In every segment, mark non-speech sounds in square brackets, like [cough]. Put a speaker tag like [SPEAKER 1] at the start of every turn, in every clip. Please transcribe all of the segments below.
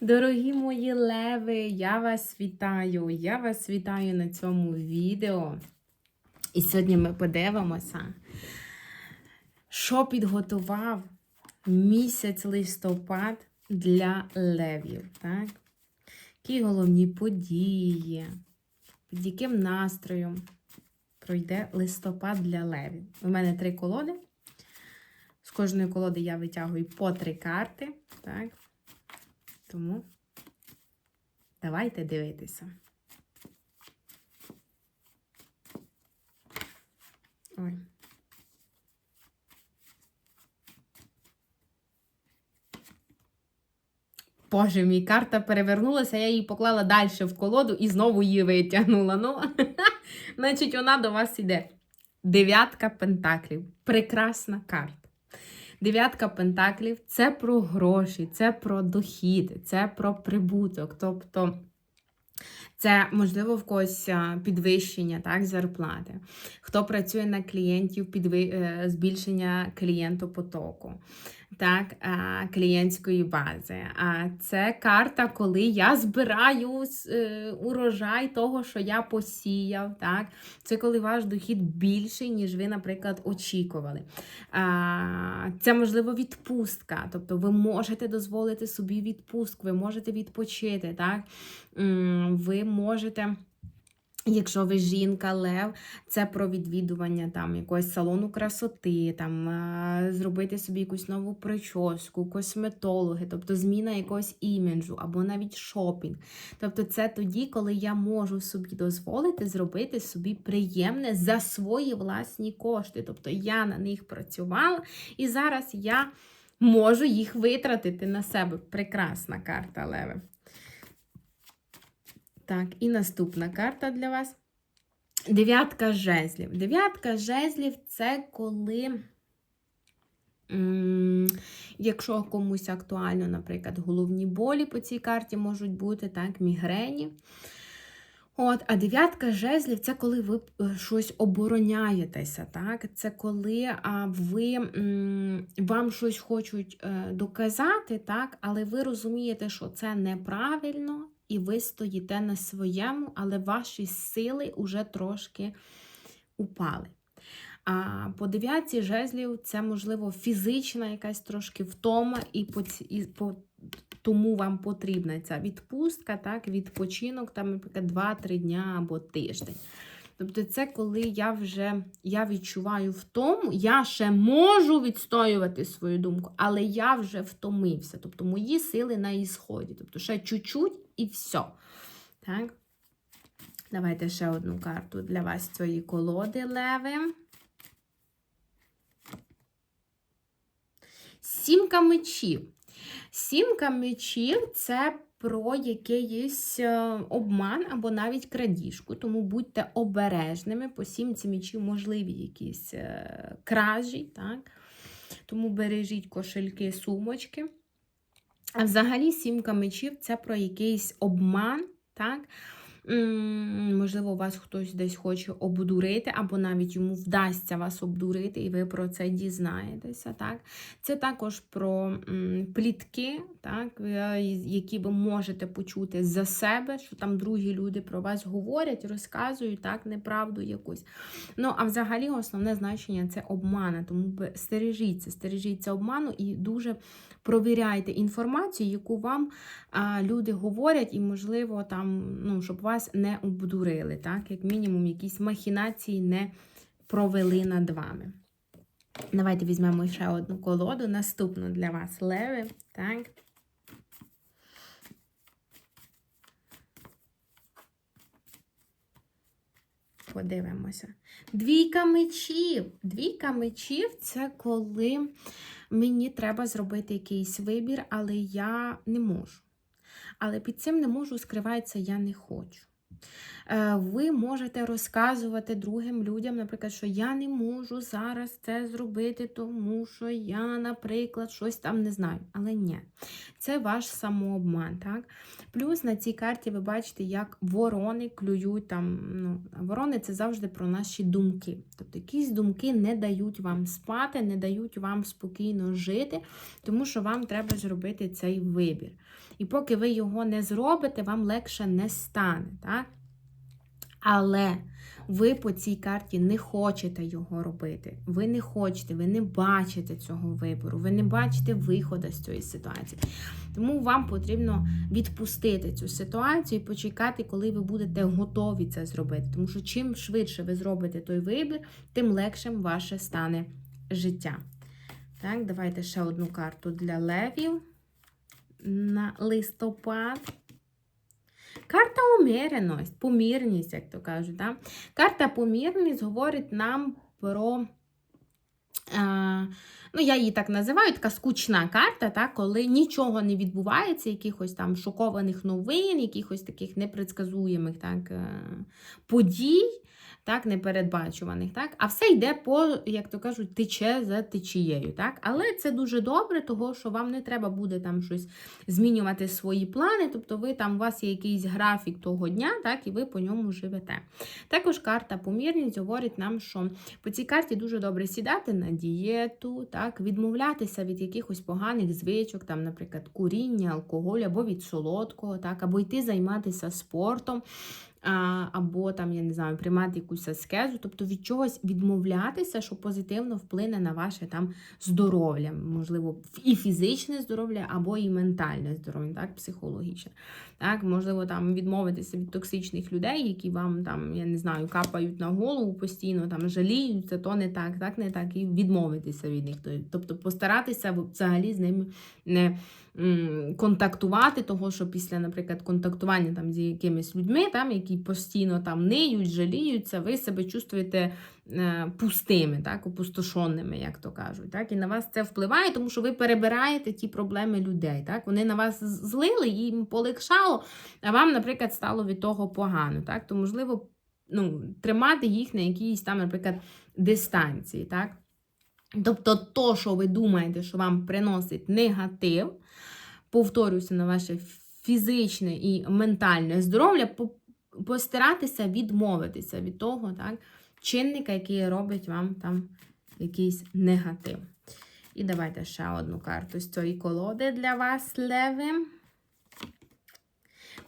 [SPEAKER 1] Дорогі мої леви, я вас вітаю! Я вас вітаю на цьому відео. І сьогодні ми подивимося, що підготував місяць листопад для левів. Так? Які головні події, під яким настроєм пройде листопад для левів. У мене три колоди. З кожної колоди я витягую по три карти. Так? Тому давайте дивитися. Ой. Боже, мій карта перевернулася, я її поклала далі в колоду і знову її витягнула. Ну, [laughs] значить, вона до вас іде. Дев'ятка пентаклів. Прекрасна карта. Дев'ятка пентаклів це про гроші, це про дохід, це про прибуток. Тобто це, можливо, в когось підвищення так, зарплати. Хто працює на клієнтів, підви... е, збільшення клієнтопотоку, так, клієнтської бази. А це карта, коли я збираю е, урожай того, що я посіяв. Так? Це коли ваш дохід більший, ніж ви, наприклад, очікували. Це, можливо, відпустка. Тобто ви можете дозволити собі відпустку, ви можете відпочити. Так? Ви можете. Якщо ви жінка, лев, це про відвідування там якогось салону красоти, там зробити собі якусь нову прическу, косметологи, тобто зміна якогось іміджу або навіть шопінг. Тобто, це тоді, коли я можу собі дозволити зробити собі приємне за свої власні кошти. Тобто я на них працювала, і зараз я можу їх витратити на себе. Прекрасна карта Леви. Так, і наступна карта для вас. Дев'ятка жезлів. Дев'ятка жезлів це коли, якщо комусь актуально, наприклад, головні болі по цій карті можуть бути, так, мігрені. От, а дев'ятка жезлів це коли ви е, щось обороняєтеся. так? Це коли ви, вам щось хочуть е, доказати, так? але ви розумієте, що це неправильно, і ви стоїте на своєму, але ваші сили вже трошки упали. А по дев'ятці жезлів це, можливо, фізична якась трошки втома, і по, і по тому вам потрібна ця відпустка, так, відпочинок, там, наприклад, 2-3 дня або тиждень. Тобто, це коли я вже я відчуваю втому, я ще можу відстоювати свою думку, але я вже втомився. Тобто мої сили на ісході. Тобто, ще чуть-чуть і все. Так? Давайте ще одну карту для вас цієї колоди, леви. Сімка мечів. Сімка мечів це про якийсь е, обман або навіть крадіжку. Тому будьте обережними. По сімці мечів можливі якісь е, кражі. Так? Тому бережіть кошельки, сумочки. А взагалі сімка мечів це про якийсь обман. так? Можливо, вас хтось десь хоче обдурити, або навіть йому вдасться вас обдурити, і ви про це дізнаєтеся. Так? Це також про плітки, так? які ви можете почути за себе, що там другі люди про вас говорять, розказують так, неправду якусь. Ну, а взагалі основне значення це обмана, тому стережіться, стережіться обману і дуже провіряйте інформацію, яку вам люди говорять, і, можливо, там, ну, щоб вас не обдурили, так? Як мінімум, якісь махінації не провели над вами. Давайте візьмемо ще одну колоду, наступну для вас леви. Так. Подивимося. Двійка мечів. Двійка мечів це коли мені треба зробити якийсь вибір, але я не можу. Але під цим не можу скривається я не хочу. Е, Ви можете розказувати другим людям, наприклад, що я не можу зараз це зробити, тому що я, наприклад, щось там не знаю. Але ні, це ваш самообман. так? Плюс на цій карті ви бачите, як ворони клюють там. Ну, Ворони це завжди про наші думки. Тобто якісь думки не дають вам спати, не дають вам спокійно жити, тому що вам треба зробити цей вибір. І поки ви його не зробите, вам легше не стане. Так? Але ви по цій карті не хочете його робити. Ви не хочете, ви не бачите цього вибору, ви не бачите виходу з цієї ситуації. Тому вам потрібно відпустити цю ситуацію і почекати, коли ви будете готові це зробити. Тому що чим швидше ви зробите той вибір, тим легшим ваше стане життя. Так, давайте ще одну карту для левів на листопад. Карта уміреність, помірність, як то кажуть. Да? Карта помірність говорить нам про. Е, ну, я її так називаю, така скучна карта, так, коли нічого не відбувається, якихось там шокованих новин, якихось таких непредсказуємих так, е, подій, так, непередбачуваних. Так, а все йде по, як то кажуть, тече за течією. Так? Але це дуже добре, того, що вам не треба буде там щось змінювати свої плани, тобто ви там у вас є якийсь графік того дня, так, і ви по ньому живете. Також карта помірність говорить нам, що по цій карті дуже добре сідати на дієту, так, відмовлятися від якихось поганих звичок, там, наприклад, куріння, алкоголю або від солодкого, так, або йти займатися спортом. Або там, я не знаю, приймати якусь аскезу, тобто від чогось відмовлятися, що позитивно вплине на ваше там здоров'я, можливо, і фізичне здоров'я, або і ментальне здоров'я, так, психологічне. Так, можливо, там відмовитися від токсичних людей, які вам там, я не знаю, капають на голову постійно, там жаліють, це то не так, так не так, і відмовитися від них. Тобто постаратися взагалі з ними не контактувати, того, що після, наприклад, контактування там з якимись людьми, там, які постійно там ниють, жаліються, ви себе чувствуєте е, пустими, так, опустошеними, як то кажуть. Так? І на вас це впливає, тому що ви перебираєте ті проблеми людей. Так? Вони на вас злили, їм полегшало, а вам, наприклад, стало від того погано. Так? То, можливо, ну, тримати їх на якійсь там, наприклад, дистанції. Так? Тобто, то, що ви думаєте, що вам приносить негатив, повторюся на ваше фізичне і ментальне здоров'я, постаратися відмовитися від того, так, чинника, який робить вам там якийсь негатив. І давайте ще одну карту з цієї колоди для вас, леви.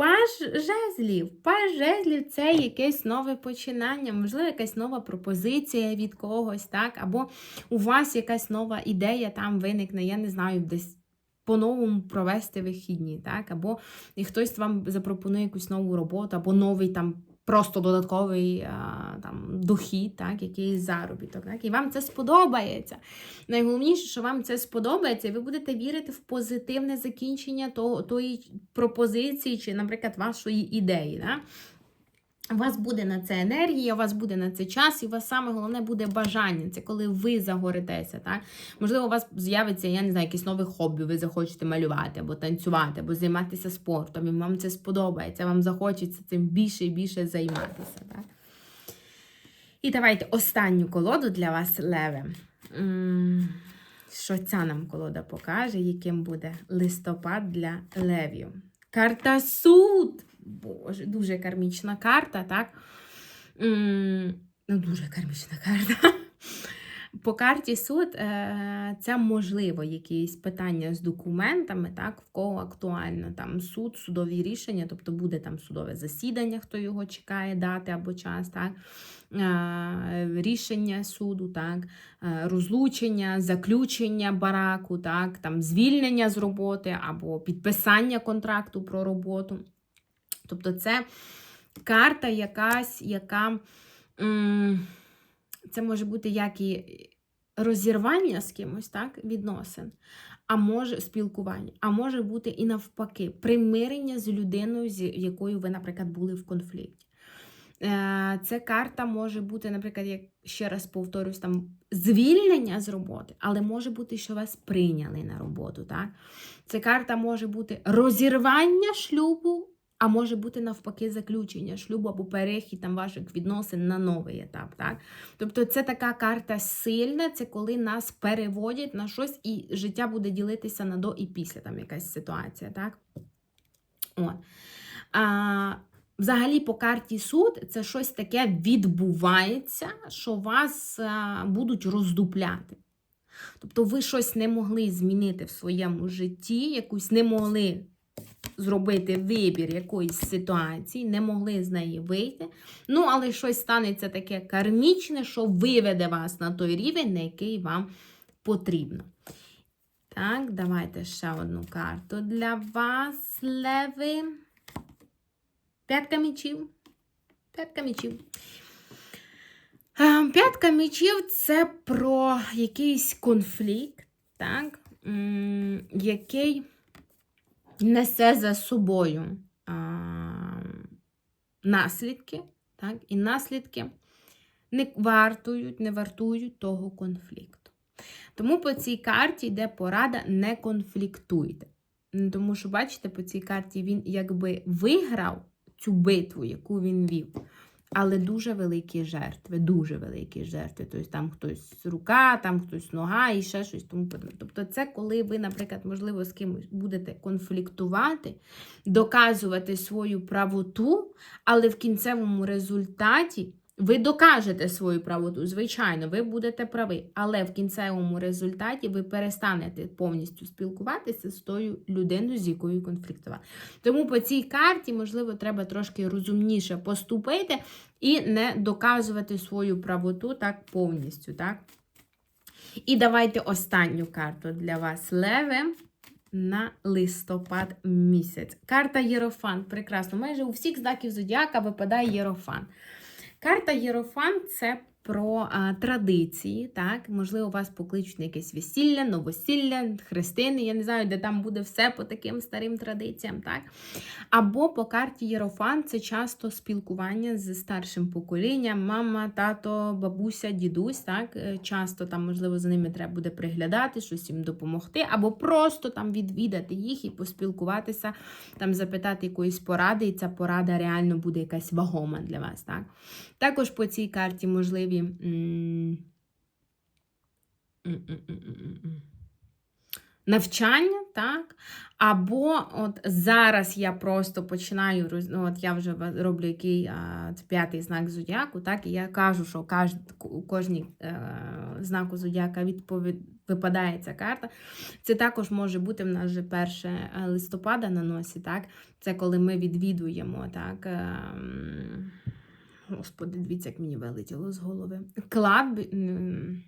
[SPEAKER 1] Паж жезлів. Паж жезлів це якесь нове починання, можливо, якась нова пропозиція від когось, так? Або у вас якась нова ідея там виникне, я не знаю, десь по-новому провести вихідні, так? Або і хтось вам запропонує якусь нову роботу, або новий там просто додатковий а, там, дохід, так, якийсь заробіток. Так? І вам це сподобається. Найголовніше, що вам це сподобається, і ви будете вірити в позитивне закінчення того, тої пропозиції, чи, наприклад, вашої ідеї. Так? У вас буде на це енергія, у вас буде на це час, і у вас саме головне буде бажання. Це коли ви загоритеся. так? Можливо, у вас з'явиться, я не знаю, якесь нове хобі, ви захочете малювати, або танцювати, або займатися спортом, і вам це сподобається, вам захочеться цим більше і більше займатися. так? І давайте останню колоду для вас, Леве. Що ця нам колода покаже, яким буде листопад для левів? Карта суд! Боже, дуже кармічна карта, так? Ну, дуже кармічна карта. [laughs] По карті суд е, це можливо якісь питання з документами, так, в кого актуально там суд, судові рішення, тобто буде там судове засідання, хто його чекає, дати або час, так, е, рішення суду, так, е, розлучення, заключення бараку, так, там, звільнення з роботи або підписання контракту про роботу. Тобто це карта якась, яка це може бути як і розірвання з кимось, так, відносин, а може спілкування, а може бути і навпаки, примирення з людиною, з якою ви, наприклад, були в конфлікті. Е, це карта може бути, наприклад, як ще раз повторюсь, там звільнення з роботи, але може бути, що вас прийняли на роботу. Так? Це карта може бути розірвання шлюбу а може бути навпаки заключення шлюбу або перехід там ваших відносин на новий етап. Так? Тобто це така карта сильна, це коли нас переводять на щось, і життя буде ділитися на до і після там якась ситуація. Так? От. А, Взагалі, по карті суд це щось таке відбувається, що вас а, будуть роздупляти. Тобто ви щось не могли змінити в своєму житті, якусь не могли зробити вибір якоїсь ситуації, не могли з неї вийти. Ну, але щось станеться таке кармічне, що виведе вас на той рівень, на який вам потрібно. Так, давайте ще одну карту для вас, леви. П'ятка мічів. П'ятка мічів. Е, П'ятка мечів це про якийсь конфлікт, так, який несе за собою а, наслідки, так, і наслідки не вартують, не вартують того конфлікту. Тому по цій карті йде порада не конфліктуйте. Тому що, бачите, по цій карті він якби виграв цю битву, яку він вів. Але дуже великі жертви, дуже великі жертви. Тобто там хтось рука, там хтось нога і ще щось тому подібне. Тобто, це коли ви, наприклад, можливо, з кимось будете конфліктувати, доказувати свою правоту, але в кінцевому результаті ви докажете свою правоту. Звичайно, ви будете праві, але в кінцевому результаті ви перестанете повністю спілкуватися з тою людиною, з якою конфліктували. Тому по цій карті, можливо, треба трошки розумніше поступити і не доказувати свою правоту так повністю. так? І давайте останню карту для вас, Леве. На листопад місяць. Карта Єрофан. Прекрасно. Майже у всіх знаків зодіака випадає Єрофан. Карта Єрофан це про а, традиції, так? Можливо, вас покличуть на якесь весілля, новосілля, хрестини, я не знаю, де там буде все по таким старим традиціям, так? Або по карті Єрофан це часто спілкування з старшим поколінням, мама, тато, бабуся, дідусь, так? Е, Часто там, можливо, за ними треба буде приглядати, щось їм допомогти, або просто там відвідати їх і поспілкуватися, там запитати якоїсь поради, і ця порада реально буде якась вагома для вас, так? Також по цій карті можливі. Навчання, так? Або от зараз я просто починаю, ну, от я вже роблю який а, п'ятий знак зодіаку, так? І я кажу, що каж, у кожній е, знаку зодіака відповід, випадає ця карта. Це також може бути в нас вже 1 листопада на носі, так? Це коли ми відвідуємо, так? ем, Господи, дивіться, як мені вилетіло з голови. Кладбі... м,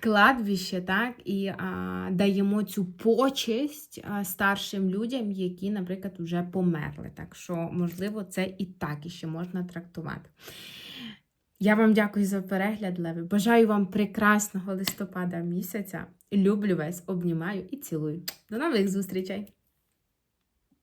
[SPEAKER 1] Кладбище, так, і а, даємо цю почесть а, старшим людям, які, наприклад, вже померли. Так що, можливо, це і так іще можна трактувати. Я вам дякую за перегляд, Леви. Бажаю вам прекрасного листопада місяця. Люблю вас, обнімаю і цілую. До нових зустрічей!